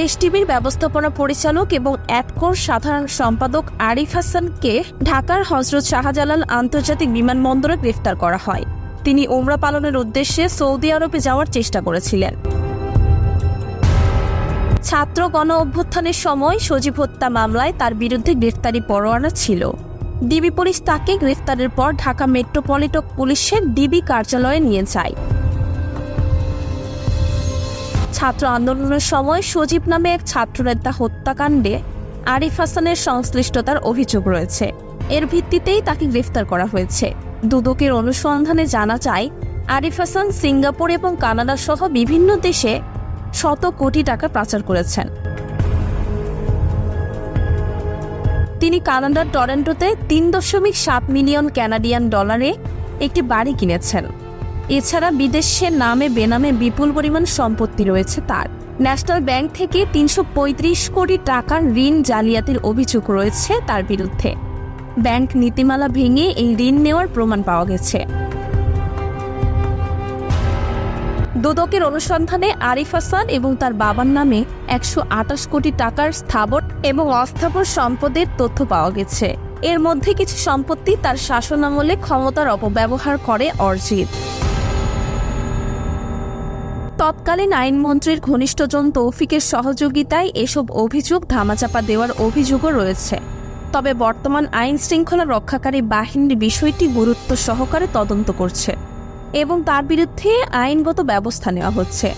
দেশ টিভির ব্যবস্থাপনা পরিচালক এবং অ্যাডকোর সাধারণ সম্পাদক আরিফ হাসানকে ঢাকার হজরত শাহজালাল আন্তর্জাতিক বিমানবন্দরে গ্রেফতার করা হয়। তিনি ওমরা পালনের উদ্দেশ্যে সৌদি আরবে যাওয়ার চেষ্টা করেছিলেন। ছাত্র গণ অভ্যুত্থানের সময় সজীব হত্যা মামলায় তার বিরুদ্ধে গ্রেফতারি পরোয়ানা ছিল। ডিবি পুলিশ তাকে গ্রেফতারের পর ঢাকা মেট্রোপলিটন পুলিশের ডিবি কার্যালয়ে নিয়ে যায়। ছাত্র আন্দোলনের সময় সজীব নামে এক ছাত্রনেতা হত্যাকাণ্ডে আরিফ হাসানের সংশ্লিষ্টতার অভিযোগ রয়েছে। এর ভিত্তিতেই তাকে গ্রেফতার করা হয়েছে। দুদকের অনুসন্ধানে জানা যায়, আরিফ হাসান সিঙ্গাপুর এবং কানাডা সহ বিভিন্ন দেশে শত কোটি টাকা পাচার করেছেন। তিনি কানাডার টরেন্টোতে তিন দশমিক সাত মিলিয়ন ক্যানাডিয়ান ডলারে একটি বাড়ি কিনেছেন। এছাড়া বিদেশে নামে বেনামে বিপুল পরিমাণ সম্পত্তি রয়েছে তার। ন্যাশনাল ব্যাংক থেকে তিনশো পঁয়ত্রিশ কোটি টাকার ঋণ জালিয়াতির অভিযোগ রয়েছে তার বিরুদ্ধে। ব্যাংক নীতিমালা ভেঙে এই ঋণ নেওয়ার প্রমাণ পাওয়া গেছে। দুদকের অনুসন্ধানে আরিফ হাসান এবং তার বাবার নামে একশো আটাশ কোটি টাকার স্থাবর এবং অস্থাবর সম্পদের তথ্য পাওয়া গেছে। এর মধ্যে কিছু সম্পত্তি তার শাসনামলে ক্ষমতার অপব্যবহার করে অর্জিত। তৎকালীন আইনমন্ত্রীর ঘনিষ্ঠজন তৌফিকের সহযোগিতায় এসব অভিযোগ ধামাচাপা দেওয়ার অভিযোগও রয়েছে। তবে বর্তমান আইন শৃঙ্খলা রক্ষাকারী বাহিনীর বিষয়টি গুরুত্ব সহকারে তদন্ত করছে এবং তার বিরুদ্ধে আইনগত ব্যবস্থা নেওয়া হচ্ছে।